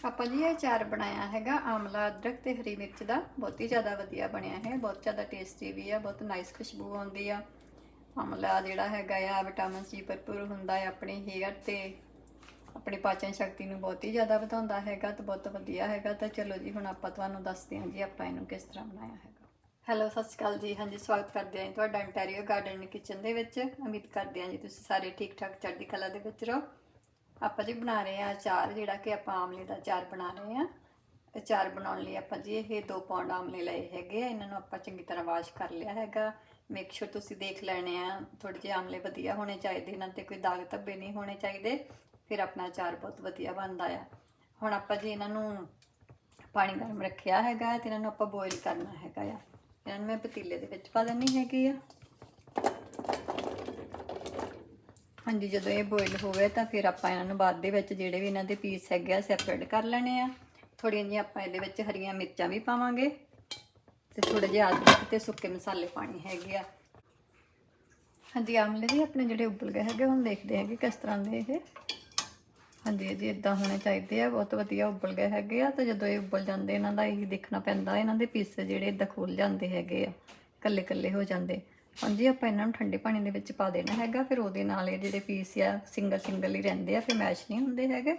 ਆਪਾਂ ਜੀ ਇਹ ਚਾਰ ਬਣਾਇਆ ਹੈਗਾ, ਆਮਲਾ, ਅਦਰਕ ਤੇ ਹਰੀ ਮਿਰਚ ਦਾ। ਬਹੁਤ ਹੀ ਜ਼ਿਆਦਾ ਵਧੀਆ ਬਣਿਆ ਹੈ, ਬਹੁਤ ਜ਼ਿਆਦਾ ਟੇਸਟੀ ਵੀ ਆ, ਬਹੁਤ ਨਾਈਸ ਖੁਸ਼ਬੂ ਆਉਂਦੀ ਆ। ਆਮਲਾ ਜਿਹੜਾ ਹੈਗਾ ਆ ਵਿਟਾਮਿਨ ਸੀ ਭਰਪੂਰ ਹੁੰਦਾ ਹੈ ਆਪਣੇ ਹੇਅਰ ਤੇ। ਆਪਣੀ ਪਾਚਨ ਸ਼ਕਤੀ ਨੂੰ ਬਹੁਤ ਹੀ ਜ਼ਿਆਦਾ ਵਧਾਉਂਦਾ ਹੈਗਾ ਤੇ ਬਹੁਤ ਵਧੀਆ ਹੈਗਾ। ਤਾਂ ਚਲੋ ਜੀ, ਹੁਣ ਆਪਾਂ ਤੁਹਾਨੂੰ ਦੱਸਦੇ ਹਾਂ ਜੀ ਆਪਾਂ ਇਹਨੂੰ ਕਿਸ ਤਰ੍ਹਾਂ ਬਣਾਇਆ ਹੈਗਾ। ਹੈਲੋ ਸਤਿ ਸ਼੍ਰੀ ਅਕਾਲ ਜੀ। ਹਾਂਜੀ, ਸਵਾਗਤ ਕਰਦੇ ਹਾਂ ਜੀ ਤੁਹਾਡਾ ਇੰਟੈਰੀਓ ਗਾਰਡਨ ਕਿਚਨ ਦੇ ਵਿੱਚ। ਉਮੀਦ ਕਰਦੇ ਹਾਂ ਜੀ ਤੁਸੀਂ ਸਾਰੇ ਠੀਕ ਠਾਕ ਚੜ੍ਹਦੀ ਕਲਾ ਦੇ ਵਿੱਚ ਰਹੋ। ਆਪਾਂ ਜੀ ਬਣਾ ਰਹੇ ਹਾਂ ਅਚਾਰ, ਜਿਹੜਾ ਕਿ ਆਪਾਂ ਆਮਲੇ ਦਾ ਅਚਾਰ ਬਣਾ ਰਹੇ ਹਾਂ। ਅਚਾਰ ਬਣਾਉਣ ਲਈ ਆਪਾਂ ਜੀ ਇਹ 2 ਪੌਂਡ ਆਮਲੇ ਲਏ ਹੈਗੇ ਆ। ਇਹਨਾਂ ਨੂੰ ਆਪਾਂ ਚੰਗੀ ਤਰ੍ਹਾਂ ਵਾਸ਼ ਕਰ ਲਿਆ ਹੈਗਾ। ਮੇਕ ਸ਼ੋਰ ਤੁਸੀਂ ਦੇਖ ਲੈਣੇ ਆ ਥੋੜੇ ਜਿਹੇ ਆਮਲੇ ਵਧੀਆ ਹੋਣੇ ਚਾਹੀਦੇ, ਇਹਨਾਂ ਤੇ ਕੋਈ ਦਾਗ ਧੱਬੇ ਨਹੀਂ ਹੋਣੇ ਚਾਹੀਦੇ। ਫਿਰ ਆਪਣਾ ਅਚਾਰ ਬਹੁਤ ਵਧੀਆ ਬਣਦਾ ਆ। ਹੁਣ ਆਪਾਂ ਜੀ ਇਹਨਾਂ ਨੂੰ ਪਾਣੀ ਗਰਮ ਰੱਖਿਆ ਹੈਗਾ ਤੇ ਇਹਨਾਂ ਨੂੰ ਆਪਾਂ ਬੋਇਲ ਕਰਨਾ ਹੈਗਾ ਆ। ਇਹਨਾਂ ਨੂੰ ਮੈਂ ਪਤੀਲੇ ਦੇ ਵਿੱਚ ਪਾ ਦੇਣੀ ਹੈਗੀ ਆ। ਹਾਂਜੀ, ਜਦੋਂ ਇਹ ਬੋਇਲ ਹੋਵੇ ਤਾਂ ਫਿਰ ਆਪਾਂ ਇਹਨਾਂ ਨੂੰ ਬਾਅਦ ਦੇ ਵਿੱਚ ਜਿਹੜੇ ਵੀ ਇਹਨਾਂ ਦੇ ਪੀਸ ਹੈਗੇ ਆ ਸੈਪਰੇਟ ਕਰ ਲੈਣੇ ਆ। ਥੋੜੀਆਂ ਜਿਹੀਆਂ ਆਪਾਂ ਇਹਦੇ ਵਿੱਚ ਹਰੀਆਂ ਮਿਰਚਾਂ ਵੀ ਪਾਵਾਂਗੇ ਤੇ ਥੋੜੇ ਜਿਹਾ ਅਦਰਕ ਤੇ ਸੁੱਕੇ ਮਸਾਲੇ ਪਾਣੀ ਹੈਗੇ ਆ। ਹਾਂਜੀ, ਆਮਲੇ ਵੀ ਆਪਣੇ ਜਿਹੜੇ ਉਬਲ ਗਏ ਹੈਗੇ, ਹੁਣ ਦੇਖਦੇ ਹੈਗੇ ਕਿਸ ਤਰ੍ਹਾਂ ਦੇ ਇਹ। ਹਾਂਜੀ ਜੀ ਇਦਾਂ ਹੋਣੇ ਚਾਹੀਦੇ ਆ, ਬਹੁਤ ਵਧੀਆ ਉਬਲ ਗਏ ਹੈਗੇ ਆ ਤੇ ਜਦੋਂ ਇਹ ਉਬਲ ਜਾਂਦੇ, ਇਹਨਾਂ ਦਾ ਇਹ ਦੇਖਣਾ ਪੈਂਦਾ, ਇਹਨਾਂ ਦੇ ਪੀਸ ਜਿਹੜੇ ਇਦਾਂ ਖੁੱਲ ਜਾਂਦੇ ਹੈਗੇ ਆ ਕੱਲੇ ਕੱਲੇ ਹੋ ਜਾਂਦੇ। ਹਾਂਜੀ, ਆਪਾਂ ਇਹਨਾਂ ਨੂੰ ਠੰਡੇ ਪਾਣੀ ਦੇ ਵਿੱਚ ਪਾ ਦੇਣਾ ਹੈਗਾ, ਫਿਰ ਉਹਦੇ ਨਾਲ ਇਹ ਜਿਹੜੇ ਪੀਸ ਆ ਸਿੰਗਲ ਸਿੰਗਲ ਹੀ ਰਹਿੰਦੇ ਆ, ਫਿਰ ਮੈਸ਼ ਨਹੀਂ ਹੁੰਦੇ ਹੈਗੇ।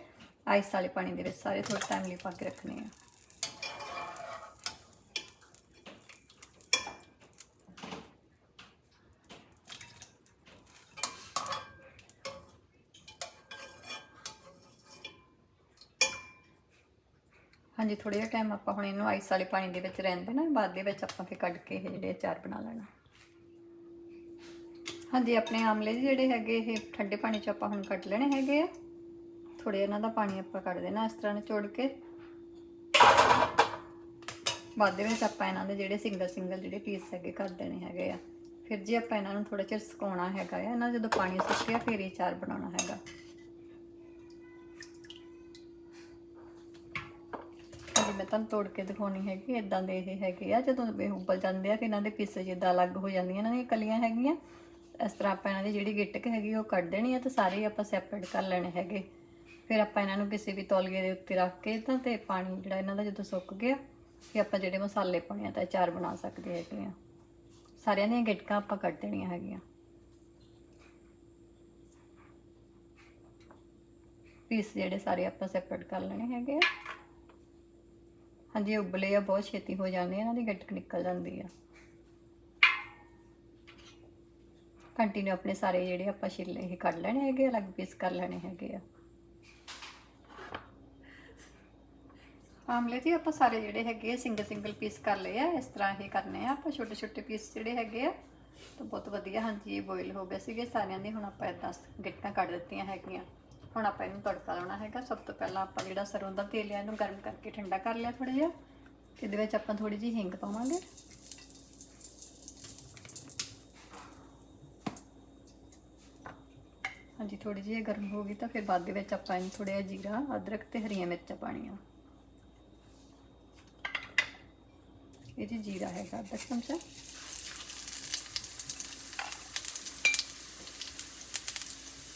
ਆਈਸ ਵਾਲੇ ਪਾਣੀ ਦੇ ਵਿੱਚ ਸਾਰੇ ਥੋੜਾ ਟਾਈਮ ਲਈ ਪਾ ਕੇ ਰੱਖਣੇ ਆ। ਹਾਂਜੀ ਥੋੜਾ ਜਿਹਾ ਟਾਈਮ ਆਪਾਂ ਹੁਣ ਇਹਨੂੰ ਆਈਸ ਵਾਲੇ ਪਾਣੀ ਦੇ ਵਿੱਚ ਰਹਿਣ ਦੇਣਾ, ਬਾਅਦ ਦੇ ਵਿੱਚ ਆਪਾਂ ਫਿਰ ਕੱਢ ਕੇ ਇਹ ਜਿਹੜੇ ਅਚਾਰ ਬਣਾ ਲੈਣਾ। ਹਾਂਜੀ, ਆਪਣੇ ਆਮਲੇ ਜੀ ਜਿਹੜੇ ਹੈਗੇ, ਇਹ ਠੰਡੇ ਪਾਣੀ 'ਚ ਆਪਾਂ ਹੁਣ ਕੱਟ ਲੈਣੇ ਹੈਗੇ ਆ। ਥੋੜੇ ਇਹਨਾਂ ਦਾ ਪਾਣੀ ਆਪਾਂ ਕੱਢ ਦੇਣਾ ਇਸ ਤਰ੍ਹਾਂ ਨਿਚੋੜ ਕੇ। ਬਾਅਦ ਦੇ ਵਿੱਚ ਆਪਾਂ ਇਹਨਾਂ ਦੇ ਜਿਹੜੇ ਸਿੰਗਲ ਸਿੰਗਲ ਜਿਹੜੇ ਪੀਸ ਹੈਗੇ ਕਰ ਦੇਣੇ ਹੈਗੇ ਆ। ਫਿਰ ਜੀ ਆਪਾਂ ਇਹਨਾਂ ਨੂੰ ਥੋੜਾ ਚਿਰ ਸੁਕਾਉਣਾ ਹੈਗਾ ਆ। ਇਹਨਾਂ ਜਦੋਂ ਪਾਣੀ ਸੁੱਕਿਆ, ਫਿਰ ਇਹ ਚਾਰ ਬਣਾਉਣਾ ਹੈਗਾ। ਹਾਂਜੀ, ਮੈਂ ਤੁਹਾਨੂੰ ਤੋੜ ਕੇ ਦਿਖਾਉਣੀ ਹੈਗੀ ਇਦਾਂ ਦੇ ਇਹ ਹੈਗੇ ਆ। ਜਦੋਂ ਇਹ ਉਬਲ ਜਾਂਦੇ ਆ ਕਿ ਇਹਨਾਂ ਦੇ ਪੀਸ ਜਿੱਦਾਂ ਅਲੱਗ ਹੋ ਜਾਂਦੀਆਂ ਇਹਨਾਂ ਦੀਆਂ ਕਲੀਆਂ ਹੈਗੀਆਂ। ਇਸ ਤਰ੍ਹਾਂ ਆਪਾਂ ਇਹਨਾਂ ਦੀ ਜਿਹੜੀ ਗਿੱਟਕ ਹੈਗੀ ਉਹ ਕੱਢ ਦੇਣੀ ਆ ਤੇ ਸਾਰੇ ਆਪਾਂ ਸੈਪਰੇਟ ਕਰ ਲੈਣੇ ਹੈਗੇ। ਫਿਰ ਆਪਾਂ ਇਹਨਾਂ ਨੂੰ ਕਿਸੇ ਵੀ ਤੌਲੀਏ ਦੇ ਉੱਤੇ ਰੱਖ ਕੇ ਤਾਂ ਤੇ ਪਾਣੀ ਜਿਹੜਾ ਇਹਨਾਂ ਦਾ ਜਦੋਂ ਸੁੱਕ ਗਿਆ, ਫਿਰ ਆਪਾਂ ਜਿਹੜੇ ਮਸਾਲੇ ਪਾਉਣੇ ਆ ਤਾਂ ਅਚਾਰ ਬਣਾ ਸਕਦੇ ਹੈਗੇ ਆ। ਸਾਰਿਆਂ ਦੀਆਂ ਗਿੱਟਕਾਂ ਆਪਾਂ ਕੱਢ ਦੇਣੀਆਂ ਹੈਗੀਆਂ। ਪੀਸ ਜਿਹੜੇ ਸਾਰੇ ਆਪਾਂ ਸੈਪਰੇਟ ਕਰ ਲੈਣੇ ਹੈਗੇ ਆ। ਹਾਂਜੀ, ਉਬਲੇ ਆ, ਬਹੁਤ ਛੇਤੀ ਹੋ ਜਾਂਦੇ ਆ, ਇਹਨਾਂ ਦੀ ਗੱਟਕ ਨਿਕਲ ਜਾਂਦੀ ਆ। ਕੰਟੀਨਿਊ ਆਪਣੇ ਸਾਰੇ ਜਿਹੜੇ ਆਪਾਂ ਛਿੱਲੇ, ਇਹ ਕੱਢ ਲੈਣੇ ਹੈਗੇ ਅਲੱਗ ਪੀਸ ਕਰ ਲੈਣੇ ਹੈਗੇ ਆ। ਆਮਲੇ ਦੀ ਆਪਾਂ ਸਾਰੇ ਜਿਹੜੇ ਹੈਗੇ ਸਿੰਗਲ ਸਿੰਗਲ ਪੀਸ ਕਰ ਲਏ ਆ, ਇਸ ਤਰ੍ਹਾਂ ਹੀ ਕਰਨੇ ਆ, ਆਪਾਂ ਛੋਟੇ ਛੋਟੇ ਪੀਸ ਜਿਹੜੇ ਹੈਗੇ ਆ, ਤਾਂ ਬਹੁਤ ਵਧੀਆ, ਹਾਂਜੀ, ਇਹ ਬੋਇਲ ਹੋ ਗਏ ਸੀਗੇ, ਸਾਰਿਆਂ ਦੇ ਹੁਣ ਆਪਾਂ ਇਦਾਂ ਗਿੱਟਾਂ ਕੱਢ ਦਿੱਤੀਆਂ ਹੈਗੀਆਂ। ਹੁਣ ਆਪਾਂ ਇਹਨੂੰ ਤੜਕਾ ਲਾਉਣਾ ਹੈਗਾ, ਸਭ ਤੋਂ ਪਹਿਲਾਂ ਆਪਾਂ ਜਿਹੜਾ ਸਰੋਂ ਦਾ ਤੇਲ ਹੈ ਇਹਨੂੰ ਗਰਮ ਕਰਕੇ ਠੰਡਾ ਕਰ ਲਿਆ ਥੋੜਾ ਜਿਹਾ, ਇਹਦੇ ਵਿੱਚ ਆਪਾਂ ਥੋੜੀ ਜਿਹੀ ਹਿੰਗ ਪਾਵਾਂਗੇ। ਹਾਂਜੀ ਥੋੜੀ ਜਿਹੀ ਇਹ ਗਰਮ ਹੋ ਗਈ ਤਾਂ ਫਿਰ ਬਾਅਦ ਦੇ ਵਿੱਚ ਆਪਾਂ ਇਹਨੂੰ ਥੋੜਾ ਜਿਹਾ ਜੀਰਾ, ਅਦਰਕ ਤੇ ਹਰੀਆਂ ਮਿਰਚਾਂ ਪਾਣੀਆਂ ਇਹ ਜੀ ਜੀਰਾ ਹੈਗਾ, ਅੱਧਾ ਚਮਚਾ।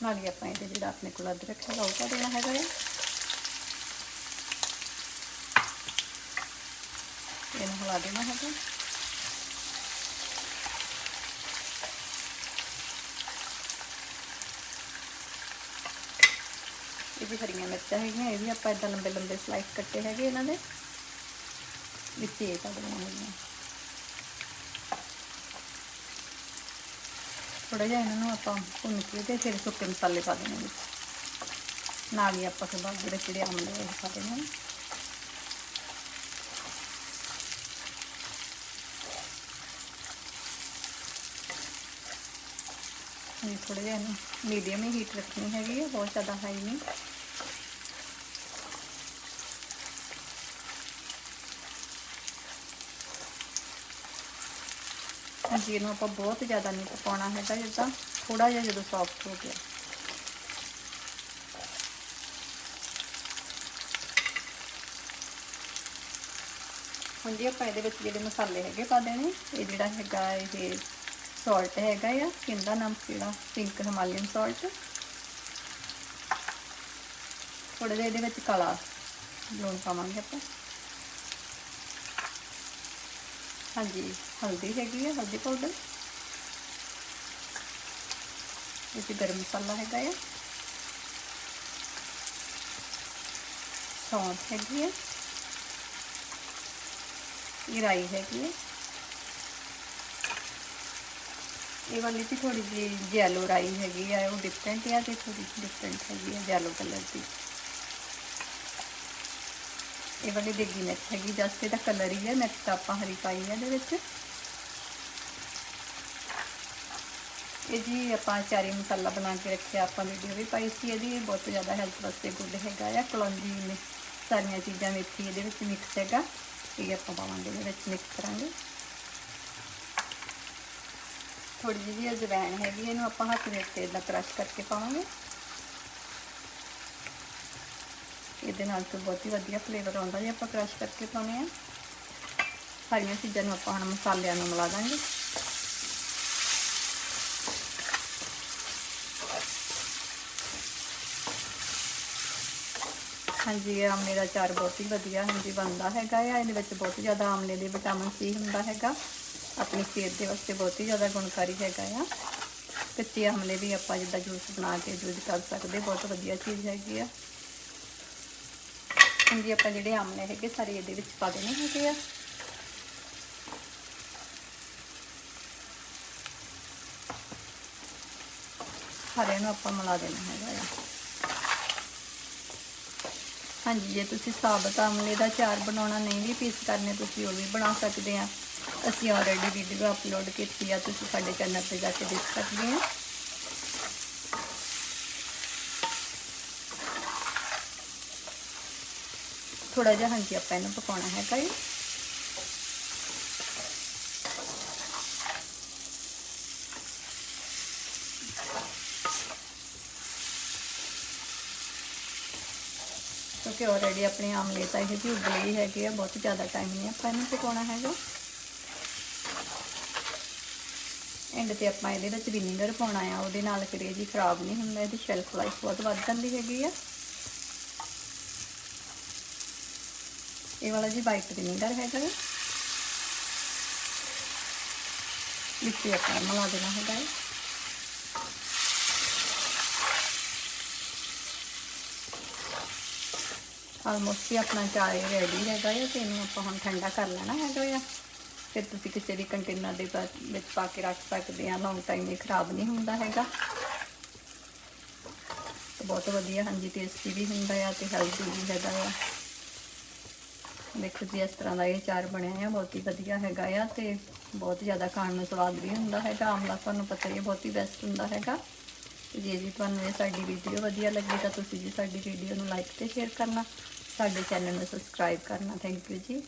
ਨਾਲ ਹੀ ਆਪਾਂ ਇਹਦੇ ਜਿਹੜਾ ਆਪਣੇ ਕੋਲ ਅਦਰਕ ਹੈਗਾ, ਉਹ ਪਾ ਦੇਣਾ ਹੈਗਾ ਆ। ਇਹਨੂੰ ਹਿਲਾ ਦੇਣਾ ਹੈਗਾ। ਇਹ ਵੀ ਹਰੀਆਂ ਮਿਰਚਾਂ ਹੈਗੀਆਂ, ਇਹ ਵੀ ਆਪਾਂ ਇਦਾਂ ਲੰਬੇ ਲੰਬੇ ਸਲਾਈਸ ਕੱਟੇ ਹੈਗੇ ਇਹਨਾਂ ਦੇ। ਵਿੱਚ ਇਹ ਪਾ ਦੇਣਾ ਹੈਗਾ ਥੋੜਾ ਜਿਹਾ ਇਹਨਾਂ ਨੂੰ ਆਪਾਂ ਭੁੰਨ ਕੇ ਤੇ ਫਿਰ ਸੁੱਕੇ ਮਸਾਲੇ ਪਾ ਦੇਣੇ ਵਿੱਚ। ਨਾਲ ਹੀ ਆਪਾਂ ਫਿਰ ਬਾਅਦ ਜਿਹੜੇ ਕਿਹੜੇ ਆਮਲੇ ਉਹ ਪਾ ਦੇਣੇ ਇਹ ਥੋੜਾ ਜਿਹਾ ਇਹਨੂੰ ਮੀਡੀਅਮ ਹੀ ਹੀਟ ਰੱਖਣੀ ਹੈਗੀ ਹੈ ਬਹੁਤ ਜ਼ਿਆਦਾ ਹਾਈ ਨਹੀਂ। ਹਾਂਜੀ ਇਹਨੂੰ ਆਪਾਂ ਬਹੁਤ ਜ਼ਿਆਦਾ ਨਹੀਂ ਪਕਾਉਣਾ ਹੈਗਾ ਜਿੱਦਾਂ ਥੋੜਾ ਜਿਹਾ ਜਦੋਂ ਸੌਫਟ ਹੋ ਗਿਆ। ਹੁਣ ਜੀ ਆਪਾਂ ਇਹਦੇ ਵਿੱਚ ਜਿਹੜੇ ਮਸਾਲੇ ਹੈਗੇ ਪਾ ਦੇਣੇ, ਇਹ ਜਿਹੜਾ ਹੈਗਾ ਇਹ ਸਾਲਟ ਹੈਗਾ ਆ ਕਿੰਦਾ ਨਾਮ ਜਿਹੜਾ ਪਿੰਕ ਹਿਮਾਲੀਅਨ ਸਾਲਟ ਥੋੜਾ ਜਿਹਾ ਇਹਦੇ ਵਿੱਚ ਕਾਲਾ ਲੂਣ ਪਾਵਾਂਗੇ ਆਪਾਂ। ਹਾਂਜੀ, ਹਲਦੀ ਹੈਗੀ ਹੈ ਹਲਦੀ ਪਾਊਡਰ ਇਹ 'ਚ ਗਰਮ ਮਸਾਲਾ ਹੈਗਾ ਹੈ ਸੌਂਫ ਹੈਗੀ ਹੈ ਇਹ ਰਾਈ ਹੈਗੀ ਹੈ ਇਹ ਵਾਲੀ ਵੀ ਥੋੜੀ ਜਿਹੀ ਜੈਲੋ ਰਾਈ ਹੈਗੀ ਆ, ਉਹ ਡਿਫਰੈਂਟ ਆ ਤੇ ਥੋੜੀ ਡਿਫਰੈਂਟ ਹੈਗੀ ਆ ਜੈਲੋ ਕਲਰ ਦੀ। ਇਹ ਵਾਲੀ ਦੇਗੀ ਮਿਰਚ ਹੈਗੀ ਜਸਟ ਇਹਦਾ ਕਲਰ ਹੀ ਹੈ ਮਿਰਚ ਤਾਂ ਆਪਾਂ ਹਰੀ ਪਾਈ ਹੈ ਇਹਦੇ ਵਿੱਚ। ਇਹ ਜੀ ਆਪਾਂ ਚਾਰੀ ਮਸਾਲਾ ਬਣਾ ਕੇ ਰੱਖਿਆ, ਆਪਾਂ ਵੀਡੀਓ ਵੀ ਪਾਈ ਸੀ ਇਹਦੀ ਬਹੁਤ ਜ਼ਿਆਦਾ ਹੈਲਥ ਵਾਸਤੇ ਗੁੱਡ ਹੈਗਾ ਆ। ਕਲੌਂਜੀ ਨੇ ਸਾਰੀਆਂ ਚੀਜ਼ਾਂ ਮੇਥੀ ਇਹਦੇ ਵਿੱਚ ਮਿਕਸ ਹੈਗਾ। ਇਹ ਆਪਾਂ ਪਾਵਾਂਗੇ, ਇਹਦੇ ਵਿੱਚ ਮਿਕਸ ਕਰਾਂਗੇ। ਥੋੜੀ ਜਿਹੀ ਅਜਵਾਇਣ ਹੈਗੀ, ਇਹਨੂੰ ਆਪਾਂ ਹੱਥ ਦੇ ਉੱਤੇ ਇਦਾਂ ਕ੍ਰਸ਼ ਕਰਕੇ ਪਾਵਾਂਗੇ। ਇਹਦੇ ਨਾਲ ਤਾਂ ਬਹੁਤ ਹੀ ਵਧੀਆ ਫਲੇਵਰ ਆਉਂਦਾ ਜੇ ਆਪਾਂ ਕ੍ਰਸ਼ ਕਰਕੇ ਪਾਉਨੇ ਆ। ਸਾਰੀਆਂ ਚੀਜ਼ਾਂ ਨੂੰ ਆਪਾਂ ਹੁਣ ਮਸਾਲਿਆਂ ਨੂੰ ਮਿਲਾ ਦਾਂਗੇ। ਹਾਂਜੀ ਆਮਲੇ ਦਾ ਚਾਰ ਬਹੁਤ ਹੀ ਵਧੀਆ ਹਾਂਜੀ ਬਣਦਾ ਹੈਗਾ ਆ। ਇਹਦੇ ਵਿੱਚ ਬਹੁਤ ਜ਼ਿਆਦਾ ਆਮਲੇ ਦੇ ਵਿਟਾਮਿਨ ਸੀ ਹੁੰਦਾ ਹੈਗਾ। ਆਪਣੀ ਸਿਹਤ ਦੇ ਵਾਸਤੇ ਬਹੁਤ ਹੀ ਜ਼ਿਆਦਾ ਗੁਣਕਾਰੀ ਹੈਗਾ ਆ। ਕੱਚੇ ਆਮਲੇ ਵੀ ਆਪਾਂ ਜਿੱਦਾਂ ਜੂਸ ਬਣਾ ਕੇ ਯੂਜ਼ ਕਰ ਸਕਦੇ, ਬਹੁਤ ਵਧੀਆ ਚੀਜ਼ ਹੈਗੀ ਆ। ਹਾਂਜੀ ਆਪਾਂ ਜਿਹੜੇ ਆਮਲੇ ਹੈਗੇ, ਸਾਰੇ ਇਹਦੇ ਵਿੱਚ ਪਾ ਦੇਣੇ ਹੈਗੇ ਆ। ਸਾਰਿਆਂ ਨੂੰ ਆਪਾਂ ਮਿਲਾ ਦੇਣਾ ਹੈਗਾ ਆ। ਹਾਂਜੀ, ਜੇ ਤੁਸੀਂ ਸਾਬਤ ਆਮਲੇ ਦਾ ਚਾਰ ਬਣਾਉਣਾ ਨਹੀਂ ਵੀ ਪੀਸ ਕਰਨੇ, ਤੁਸੀਂ ਉਹ ਵੀ ਬਣਾ ਸਕਦੇ ਆ। ਅਸੀਂ ਆਲਰੇਡੀ ਵੀਡੀਓ ਅਪਲੋਡ ਕੀਤੀ ਆ, ਤੁਸੀਂ ਸਾਡੇ ਚੈਨਲ ਤੇ ਜਾ ਕੇ ਦੇਖ ਸਕਦੇ ਆ। ਥੋੜਾ ਜਿਹਾ ਹਾਂਜੀ ਆਪਾਂ ਇਹਨੂੰ ਪਕਾਉਣਾ ਹੈਗਾ ਜੀ। ਕਿਉਂਕਿ ਆਲਰੇਡੀ ਆਪਣੇ ਆਮਲੇ ਤਾਂ ਇਹ ਵੀ ਉਬਲੇ ਹੈਗੇ ਆ, ਬਹੁਤ ਜ਼ਿਆਦਾ ਟਾਈਮ ਨਹੀਂ ਆਪਾਂ ਇਹਨੂੰ ਪਕਾਉਣਾ ਹੈਗਾ। ਐਂਡ ਤੇ ਆਪਾਂ ਇਹਦੇ ਵਿੱਚ ਵਿਨੀਗਰ ਪਾਉਣਾ ਆ, ਉਹਦੇ ਨਾਲ ਫਿਰ ਇਹ ਜੀ ਖਰਾਬ ਨਹੀਂ ਹੁੰਦਾ, ਇਹਦੀ ਸ਼ੈਲਫ ਲਾਈਫ ਬਹੁਤ ਵੱਧ ਜਾਂਦੀ ਹੈਗੀ ਆ। ਇਹ ਵਾਲਾ ਜੀ ਵਾਈਟ ਵਿਨੀਗਰ ਹੈਗਾ ਹੈ ਵਿੱਚ ਆਪਾਂ, ਮਿਲਾ ਦੇਣਾ ਹੈਗਾ ਹੈ ਆਲਮੋਸਟ ਹੀ ਆਪਣਾ ਚਾਹ ਰੈਡੀ ਹੈਗਾ ਹੈ ਤੇ ਇਹਨੂੰ ਆਪਾਂ ਹੁਣ ਠੰਡਾ ਕਰ ਲੈਣਾ ਹੈਗਾ ਆ। ਫਿਰ ਤੁਸੀਂ ਕਿਸੇ ਵੀ ਕੰਟੇਨਰ ਦੇ ਵਿੱਚ ਪਾ ਕੇ ਰੱਖ ਸਕਦੇ ਆ ਲੌਂਗ ਟਾਈਮ ਇਹ ਖਰਾਬ ਨਹੀਂ ਹੁੰਦਾ ਹੈਗਾ। ਬਹੁਤ ਵਧੀਆ, ਹਾਂਜੀ ਟੇਸਟੀ ਵੀ ਹੁੰਦਾ ਆ ਤੇ ਹੈਲਦੀ ਵੀ ਹੈਗਾ ਆ। ਦੇਖੋ ਜੀ, ਇਸ ਤਰ੍ਹਾਂ ਦਾ ਇਹ ਚਾਰ ਬਣਿਆ ਆ ਬਹੁਤ ਹੀ ਵਧੀਆ ਹੈਗਾ ਆ ਤੇ ਬਹੁਤ ਜ਼ਿਆਦਾ ਖਾਣ ਨੂੰ ਸਵਾਦ ਵੀ ਹੁੰਦਾ ਹੈਗਾ ਆਮਲਾ ਤੁਹਾਨੂੰ ਪਤਾ ਹੀ ਹੈ, ਬਹੁਤ ਹੀ ਬੈਸਟ ਹੁੰਦਾ ਹੈਗਾ। ਜੇ ਜੀ ਤੁਹਾਨੂੰ ਇਹ ਸਾਡੀ ਵੀਡੀਓ ਵਧੀਆ ਲੱਗੀ ਤਾਂ ਤੁਸੀਂ ਜੀ ਸਾਡੀ ਵੀਡੀਓ ਨੂੰ ਲਾਈਕ ਤੇ ਸ਼ੇਅਰ ਕਰਨਾ, ਸਾਡੇ ਚੈਨਲ ਨੂੰ ਸਬਸਕ੍ਰਾਈਬ ਕਰਨਾ। ਥੈਂਕ ਯੂ ਜੀ।